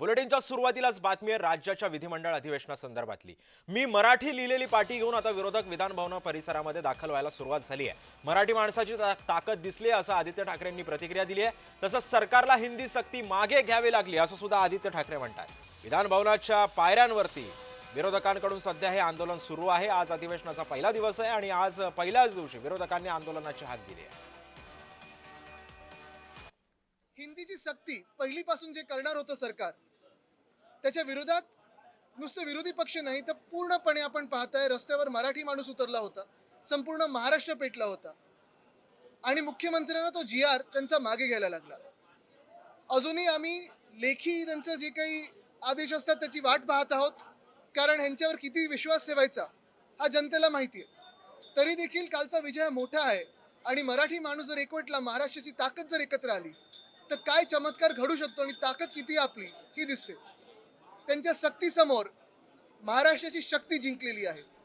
बुलेटिनच्या सुरुवातीलाच बातमी आहे राज्याच्या विधिमंडळ अधिवेशनासंदर्भातली. मी मराठी लिहिलेली पाटी घेऊन आता विरोधक विधानभवन परिसरामध्ये दाखल व्हायला सुरुवात झाली आहे. मराठी माणसाची ताकद दिसली आहे असं आदित्य ठाकरेंनी प्रतिक्रिया दिली आहे. तसंच सरकारला हिंदी सक्ती मागे घ्यावी लागली असं सुद्धा आदित्य ठाकरे म्हणतात. विधानभवनाच्या पायऱ्यांवरती विरोधकांकडून सध्या हे आंदोलन सुरू आहे. आज अधिवेशनाचा पहिला दिवस आहे आणि आज पहिल्याच दिवशी विरोधकांनी आंदोलनाची हाक दिली आहे हिंदीची सक्ती पहिलीपासून जे करणार होतं सरकार त्याच्या विरोधात नुसते विरोधी पक्ष नाही तर पूर्णपणे आपण पाहताय रस्त्यावर मराठी माणूस उतरला होता. संपूर्ण महाराष्ट्र पेटला होता. आणि मुख्यमंत्र्यांना तो जी आर त्यांचा मागे घ्यायला लागला. अजूनही आम्ही लेखी त्यांचं जे काही आदेश असतात त्याची वाट पाहत आहोत. कारण ह्यांच्यावर किती विश्वास ठेवायचा हा जनतेला माहिती आहे. तरी देखील कालचा विजय मोठा आहे. आणि मराठी माणूस जर एकवटला महाराष्ट्राची ताकद जर एकत्र आली तर काय चमत्कार घडू शकतो आणि ताकद किती आपली ही दिसते. त्यांच्या सक्तीसमोर महाराष्ट्राची शक्ती जिंकलेली आहे.